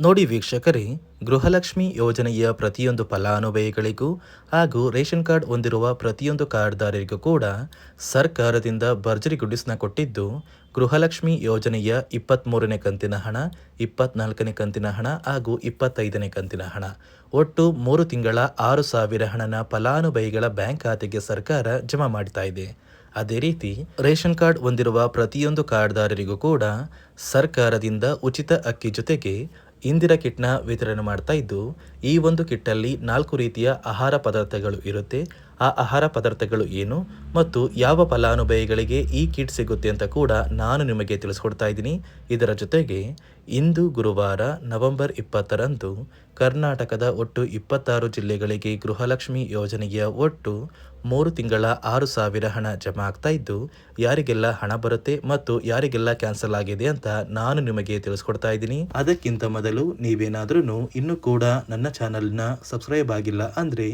ನೋಡಿ ವೀಕ್ಷಕರೇ, ಗೃಹಲಕ್ಷ್ಮಿ ಯೋಜನೆಯ ಪ್ರತಿಯೊಂದು ಫಲಾನುಭವಿಗಳಿಗೂ ಹಾಗೂ ರೇಷನ್ ಕಾರ್ಡ್ ಹೊಂದಿರುವ ಪ್ರತಿಯೊಂದು ಕಾರ್ಡ್ದಾರರಿಗೂ ಕೂಡ ಸರ್ಕಾರದಿಂದ ಭರ್ಜರಿ ಗುಡಿಸ್ನ ಕೊಟ್ಟಿದ್ದು, ಗೃಹಲಕ್ಷ್ಮಿ ಯೋಜನೆಯ ಇಪ್ಪತ್ತ್ಮೂರನೇ ಕಂತಿನ ಹಣ, ಇಪ್ಪತ್ನಾಲ್ಕನೇ ಕಂತಿನ ಹಣ ಹಾಗೂ ಇಪ್ಪತ್ತೈದನೇ ಕಂತಿನ ಹಣ. ಒಟ್ಟು ಮೂರು ತಿಂಗಳ ಆರು ಸಾವಿರ ಹಣನ ಫಲಾನುಭವಿಗಳ ಬ್ಯಾಂಕ್ ಖಾತೆಗೆ ಸರ್ಕಾರ ಜಮಾ ಮಾಡ್ತಾ ಇದೆ. ಅದೇ ರೀತಿ, ರೇಷನ್ ಕಾರ್ಡ್ ಹೊಂದಿರುವ ಪ್ರತಿಯೊಂದು ಕಾರ್ಡ್ದಾರರಿಗೂ ಕೂಡ ಸರ್ಕಾರದಿಂದ ಉಚಿತ ಅಕ್ಕಿ ಜೊತೆಗೆ ಇಂದಿರಾ ಕಿಟ್ನ ವಿತರಣೆ ಮಾಡ್ತಾ ಇದ್ದು ಈ ಒಂದು ಕಿಟ್ಟಲ್ಲಿ ನಾಲ್ಕು ರೀತಿಯ ಆಹಾರ ಪದಾರ್ಥಗಳು ಇರುತ್ತೆ. ಆ ಆಹಾರ ಪದಾರ್ಥಗಳು ಏನು? ಮತ್ತು ಯಾವ ಫಲಾನುಭವಿಗಳಿಗೆ ಈ ಕಿಟ್ ಸಿಗುತ್ತೆ ಅಂತ ಕೂಡ ನಾನು ನಿಮಗೆ ತಿಳಿಸ್ಕೊಡ್ತಾ ಇದ್ದೀನಿ. ಇದರ ಜೊತೆಗೆ ಇಂದು ಗುರುವಾರ ನವೆಂಬರ್ ಇಪ್ಪತ್ತರಂದು ಕರ್ನಾಟಕದ ಒಟ್ಟು ಇಪ್ಪತ್ತಾರು ಜಿಲ್ಲೆಗಳಿಗೆ ಗೃಹಲಕ್ಷ್ಮಿ ಯೋಜನೆಯ ಒಟ್ಟು ಮೂರು ತಿಂಗಳ ಆರು ಸಾವಿರ ಹಣ ಜಮಾ ಆಗ್ತಾ ಇದ್ದು, ಯಾರಿಗೆಲ್ಲ ಹಣ ಬರುತ್ತೆ ಮತ್ತು ಯಾರಿಗೆಲ್ಲ ಕ್ಯಾನ್ಸಲ್ ಆಗಿದೆ ಅಂತ ನಾನು ನಿಮಗೆ ತಿಳಿಸ್ಕೊಡ್ತಾ ಇದ್ದೀನಿ. ಅದಕ್ಕಿಂತ ಮೊದಲು ನೀವೇನಾದ್ರೂ ಇನ್ನೂ ಕೂಡ ನನ್ನ ಚಾನಲ್ನ ಸಬ್ಸ್ಕ್ರೈಬ್ ಆಗಿಲ್ಲ ಅಂದರೆ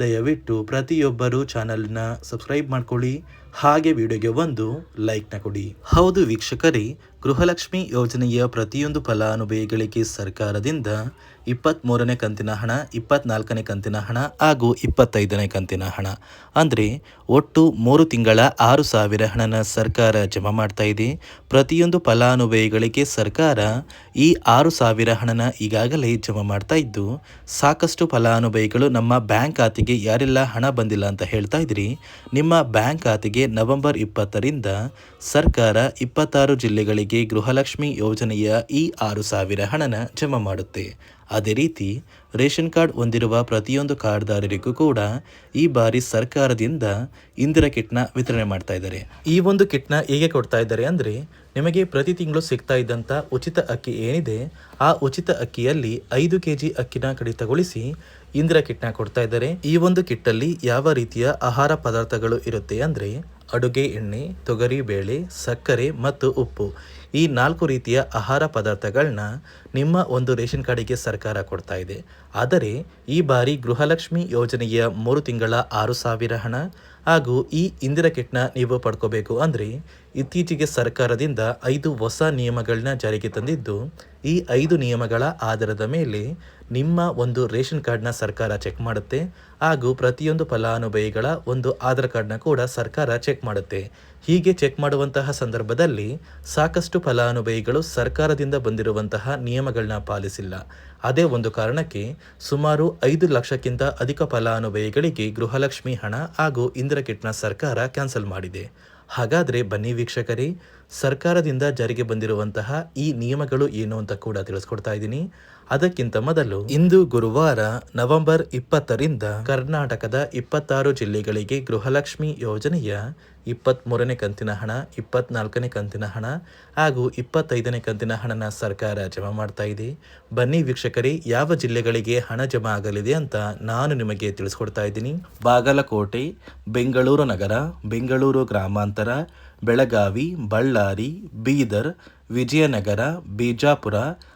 ದಯವಿಟ್ಟು ಪ್ರತಿಯೊಬ್ಬರು ಚಾನಲ್ನ ಸಬ್ಸ್ಕ್ರೈಬ್ ಮಾಡ್ಕೊಳ್ಳಿ. ಹಾಗೆ ವಿಡಿಯೋಗೆ ಒಂದು ಲೈಕ್ನ ಕೊಡಿ. ಹೌದು ವೀಕ್ಷಕರೇ, ಗೃಹಲಕ್ಷ್ಮಿ ಯೋಜನೆಯ ಪ್ರತಿಯೊಂದು ಫಲಾನುಭವಿಗಳಿಗೆ ಸರ್ಕಾರದಿಂದ ಇಪ್ಪತ್ತ್ಮೂರನೇ ಕಂತಿನ ಹಣ, ಇಪ್ಪತ್ನಾಲ್ಕನೇ ಕಂತಿನ ಹಣ ಹಾಗೂ ಇಪ್ಪತ್ತೈದನೇ ಕಂತಿನ ಹಣ. ಅಂದರೆ ಒಟ್ಟು ಮೂರು ತಿಂಗಳ ಆರು ಸಾವಿರ ಹಣನ ಸರ್ಕಾರ ಜಮಾ ಮಾಡ್ತಾ ಇದೆ. ಪ್ರತಿಯೊಂದು ಫಲಾನುಭವಿಗಳಿಗೆ ಸರ್ಕಾರ ಈ ಆರು ಸಾವಿರ ಹಣನ ಈಗಾಗಲೇ ಜಮಾ ಮಾಡ್ತಾ ಇದ್ದು, ಸಾಕಷ್ಟು ಫಲಾನುಭವಿಗಳು ನಮ್ಮ ಬ್ಯಾಂಕ್ ಖಾತೆಗೆ ಯಾರೆಲ್ಲ ಹಣ ಬಂದಿಲ್ಲ ಅಂತ ಹೇಳ್ತಾ ಇದ್ರಿ ನಿಮ್ಮ ಬ್ಯಾಂಕ್ ಖಾತೆಗೆ ನವೆಂಬರ್ ಇಪ್ಪತ್ತರಿಂದ ಸರ್ಕಾರ ಇಪ್ಪತ್ತಾರು ಜಿಲ್ಲೆಗಳಿಗೆ ಗೃಹಲಕ್ಷ್ಮಿ ಯೋಜನೆಯ ಈ ಆರು ಸಾವಿರ ಹಣನ ಜಮಾ ಮಾಡುತ್ತೆ. ಅದೇ ರೀತಿ ರೇಷನ್ ಕಾರ್ಡ್ ಹೊಂದಿರುವ ಪ್ರತಿಯೊಂದು ಕಾರ್ಡ್ದಾರರಿಗೂ ಕೂಡ ಈ ಬಾರಿ ಸರ್ಕಾರದಿಂದ ಇಂದಿರಾ ಕಿಟ್ನ ವಿತರಣೆ ಮಾಡ್ತಾ ಇದ್ದಾರೆ. ಈ ಒಂದು ಕಿಟ್ನ ಹೇಗೆ ಕೊಡ್ತಾ ಇದ್ದಾರೆ ಅಂದರೆ ನಿಮಗೆ ಪ್ರತಿ ತಿಂಗಳು ಸಿಗ್ತಾ ಇದ್ದಂಥ ಉಚಿತ ಅಕ್ಕಿ ಏನಿದೆ ಆ ಉಚಿತ ಅಕ್ಕಿಯಲ್ಲಿ ಐದು ಕೆ ಜಿ ಅಕ್ಕಿನ ಕಡಿತಗೊಳಿಸಿ ಇಂದಿರಾ ಕಿಟ್ನ ಕೊಡ್ತಾ ಇದ್ದಾರೆ. ಈ ಒಂದು ಕಿಟ್ಟಲ್ಲಿ ಯಾವ ರೀತಿಯ ಆಹಾರ ಪದಾರ್ಥಗಳು ಇರುತ್ತೆ ಅಂದರೆ ಅಡುಗೆ ಎಣ್ಣೆ, ತೊಗರಿ ಬೇಳೆ, ಸಕ್ಕರೆ ಮತ್ತು ಉಪ್ಪು. ಈ ನಾಲ್ಕು ರೀತಿಯ ಆಹಾರ ಪದಾರ್ಥಗಳನ್ನ ನಿಮ್ಮ ಒಂದು ರೇಷನ್ ಕಾರ್ಡಿಗೆ ಸರ್ಕಾರ ಕೊಡ್ತಾ ಇದೆ. ಆದರೆ ಈ ಬಾರಿ ಗೃಹಲಕ್ಷ್ಮಿ ಯೋಜನೆಯ ಮೂರು ತಿಂಗಳ ಆರು ಸಾವಿರ ಹಣ ಹಾಗೂ ಈ ಇಂದಿರಾ ಕಿಟ್ನ ನೀವು ಪಡ್ಕೋಬೇಕು ಅಂದರೆ ಇತ್ತೀಚೆಗೆ ಸರ್ಕಾರದಿಂದ ಐದು ಹೊಸ ನಿಯಮಗಳನ್ನ ಜಾರಿಗೆ ತಂದಿದ್ದು ಈ ಐದು ನಿಯಮಗಳ ಆಧಾರದ ಮೇಲೆ ನಿಮ್ಮ ಒಂದು ರೇಷನ್ ಕಾರ್ಡ್ನ ಸರ್ಕಾರ ಚೆಕ್ ಮಾಡುತ್ತೆ ಹಾಗೂ ಪ್ರತಿಯೊಂದು ಫಲಾನುಭವಿಗಳ ಒಂದು ಆಧಾರ್ ಕಾರ್ಡ್ನ ಕೂಡ ಸರ್ಕಾರ ಚೆಕ್ ಮಾಡುತ್ತೆ. ಹೀಗೆ ಚೆಕ್ ಮಾಡುವಂತಹ ಸಂದರ್ಭದಲ್ಲಿ ಸಾಕಷ್ಟು ಫಲಾನುಭವಿಗಳು ಸರ್ಕಾರದಿಂದ ಬಂದಿರುವಂತಹ ನಿಯಮಗಳನ್ನ ಪಾಲಿಸಿಲ್ಲ. ಅದೇ ಒಂದು ಕಾರಣಕ್ಕೆ ಸುಮಾರು ಐದು ಲಕ್ಷಕ್ಕಿಂತ ಅಧಿಕ ಫಲಾನುಭವಿಗಳಿಗೆ ಗೃಹಲಕ್ಷ್ಮಿ ಹಣ ಹಾಗೂ ಇಂದಿರಾ ಸರ್ಕಾರ ಕ್ಯಾನ್ಸಲ್ ಮಾಡಿದೆ. ಹಾಗಾದರೆ ಬನ್ನಿ ವೀಕ್ಷಕರೇ, ಸರ್ಕಾರದಿಂದ ಜಾರಿಗೆ ಬಂದಿರುವಂತಹ ಈ ನಿಯಮಗಳು ಏನು ಅಂತ ಕೂಡ ತಿಳಿಸ್ಕೊಡ್ತಾ ಇದ್ದೀನಿ. ಅದಕ್ಕಿಂತ ಮೊದಲು ಇಂದು ಗುರುವಾರ ನವೆಂಬರ್ ಇಪ್ಪತ್ತರಿಂದ ಕರ್ನಾಟಕದ ಇಪ್ಪತ್ತಾರು ಜಿಲ್ಲೆಗಳಿಗೆ ಗೃಹಲಕ್ಷ್ಮಿ ಯೋಜನೆಯ ಇಪ್ಪತ್ತ್ಮೂರನೇ ಕಂತಿನ ಹಣ, ಇಪ್ಪತ್ನಾಲ್ಕನೇ ಕಂತಿನ ಹಣ ಹಾಗೂ ಇಪ್ಪತ್ತೈದನೇ ಕಂತಿನ ಹಣನ ಸರ್ಕಾರ ಜಮಾ ಮಾಡ್ತಾ ಇದೆ. ಬನ್ನಿ ವೀಕ್ಷಕರೇ, ಯಾವ ಜಿಲ್ಲೆಗಳಿಗೆ ಹಣ ಜಮಾ ಆಗಲಿದೆ ಅಂತ ನಾನು ನಿಮಗೆ ತಿಳಿಸ್ಕೊಡ್ತಾ ಇದ್ದೀನಿ. ಬಾಗಲಕೋಟೆ, ಬೆಂಗಳೂರು ನಗರ, ಬೆಂಗಳೂರು ಗ್ರಾಮಾಂತರ, ಬೆಳಗಾವಿ, ಬಳ್ಳಾರಿ, ಬೀದರ್, ವಿಜಯನಗರ, ಬಿಜಾಪುರ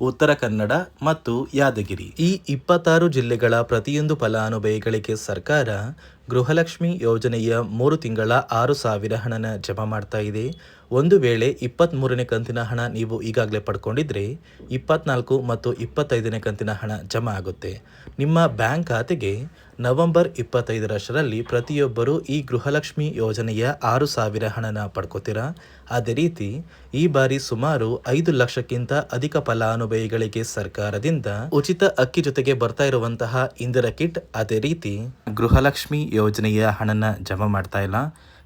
ಉತ್ತರ ಕನ್ನಡ ಮತ್ತು ಯಾದಗಿರಿ. ಈ ಇಪ್ಪತ್ತಾರು ಜಿಲ್ಲೆಗಳ ಪ್ರತಿಯೊಂದು ಫಲಾನುಭವಿಗಳಿಗೆ ಸರ್ಕಾರ ಗೃಹಲಕ್ಷ್ಮಿ ಯೋಜನೆಯ ಮೂರು ತಿಂಗಳ ಆರು ಸಾವಿರ ಹಣನ ಜಮಾ ಮಾಡ್ತಾ ಇದೆ. ಒಂದು ವೇಳೆ ಇಪ್ಪತ್ತ್ಮೂರನೇ ಕಂತಿನ ಹಣ ನೀವು ಈಗಾಗಲೇ ಪಡ್ಕೊಂಡಿದ್ರೆ ಇಪ್ಪತ್ನಾಲ್ಕು ಮತ್ತು ಇಪ್ಪತ್ತೈದನೇ ಕಂತಿನ ಹಣ ಜಮಾ ಆಗುತ್ತೆ. ನಿಮ್ಮ ಬ್ಯಾಂಕ್ ಖಾತೆಗೆ ನವೆಂಬರ್ ಇಪ್ಪತ್ತೈದರಷ್ಟರಲ್ಲಿ ಪ್ರತಿಯೊಬ್ಬರೂ ಈ ಗೃಹಲಕ್ಷ್ಮಿ ಯೋಜನೆಯ ಆರು ಸಾವಿರ ಹಣನ ಪಡ್ಕೋತೀರಾ? ಅದೇ ರೀತಿ, ಈ ಬಾರಿ ಸುಮಾರು ಐದು ಲಕ್ಷಕ್ಕಿಂತ ಅಧಿಕ ಫಲಾನುಭವಿಗಳಿಗೆ ಸರ್ಕಾರದಿಂದ ಉಚಿತ ಅಕ್ಕಿ ಜೊತೆಗೆ ಬರ್ತಾ ಇರುವಂತಹ ಇಂದಿರಾ ಕಿಟ್ ಅದೇ ರೀತಿ ಗೃಹಲಕ್ಷ್ಮಿ ಯೋಜನೆಯ ಹಣನ ಜಮಾ ಮಾಡ್ತಾ ಇಲ್ಲ.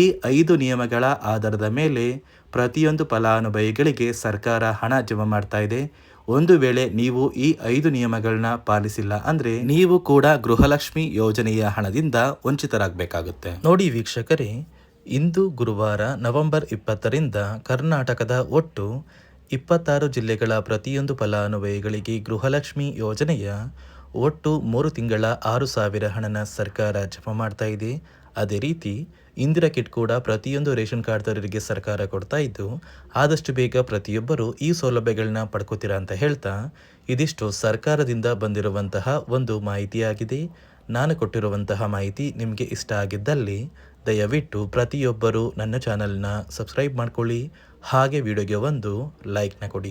ಈ ಐದು ನಿಯಮಗಳ ಆಧಾರದ ಮೇಲೆ ಪ್ರತಿಯೊಂದು ಫಲಾನುಭವಿಗಳಿಗೆ ಸರ್ಕಾರ ಹಣ ಜಮಾ ಮಾಡ್ತಾ ಇದೆ. ಒಂದು ವೇಳೆ ನೀವು ಈ ಐದು ನಿಯಮಗಳನ್ನ ಪಾಲಿಸಿಲ್ಲ ಅಂದ್ರೆ ನೀವು ಕೂಡ ಗೃಹಲಕ್ಷ್ಮಿ ಯೋಜನೆಯ ಹಣದಿಂದ ವಂಚಿತರಾಗಬೇಕಾಗುತ್ತೆ. ನೋಡಿ ವೀಕ್ಷಕರೇ, ಇಂದು ಗುರುವಾರ ನವೆಂಬರ್ ಇಪ್ಪತ್ತರಿಂದ ಕರ್ನಾಟಕದ ಒಟ್ಟು ಇಪ್ಪತ್ತಾರು ಜಿಲ್ಲೆಗಳ ಪ್ರತಿಯೊಂದು ಫಲಾನುಭವಿಗಳಿಗೆ ಗೃಹಲಕ್ಷ್ಮಿ ಯೋಜನೆಯ ಒಟ್ಟು ಮೂರು ತಿಂಗಳ ಆರು ಸಾವಿರ ಹಣನ ಸರ್ಕಾರ ಜಮಾ ಮಾಡ್ತಾ ಇದೆ. ಅದೇ ರೀತಿ ಇಂದಿರಾ ಕಿಟ್ ಕೂಡ ಪ್ರತಿಯೊಂದು ರೇಷನ್ ಕಾರ್ಡ್ದಾರರಿಗೆ ಸರ್ಕಾರ ಕೊಡ್ತಾ ಇದ್ದು, ಆದಷ್ಟು ಬೇಗ ಪ್ರತಿಯೊಬ್ಬರು ಈ ಸೌಲಭ್ಯಗಳನ್ನ ಪಡ್ಕೋತೀರಾ ಅಂತ ಹೇಳ್ತಾ, ಇದಿಷ್ಟು ಸರ್ಕಾರದಿಂದ ಬಂದಿರುವಂತಹ ಒಂದು ಮಾಹಿತಿಯಾಗಿದೆ. ನಾನು ಕೊಟ್ಟಿರುವಂತಹ ಮಾಹಿತಿ ನಿಮಗೆ ಇಷ್ಟ ಆಗಿದ್ದಲ್ಲಿ, ದಯವಿಟ್ಟು ಪ್ರತಿಯೊಬ್ಬರು ನನ್ನ ಚಾನಲ್ನ ಸಬ್ಸ್ಕ್ರೈಬ್ ಮಾಡ್ಕೊಳ್ಳಿ. ಹಾಗೆ ವಿಡಿಯೋಗೆ ಒಂದು ಲೈಕ್ನ ಕೊಡಿ.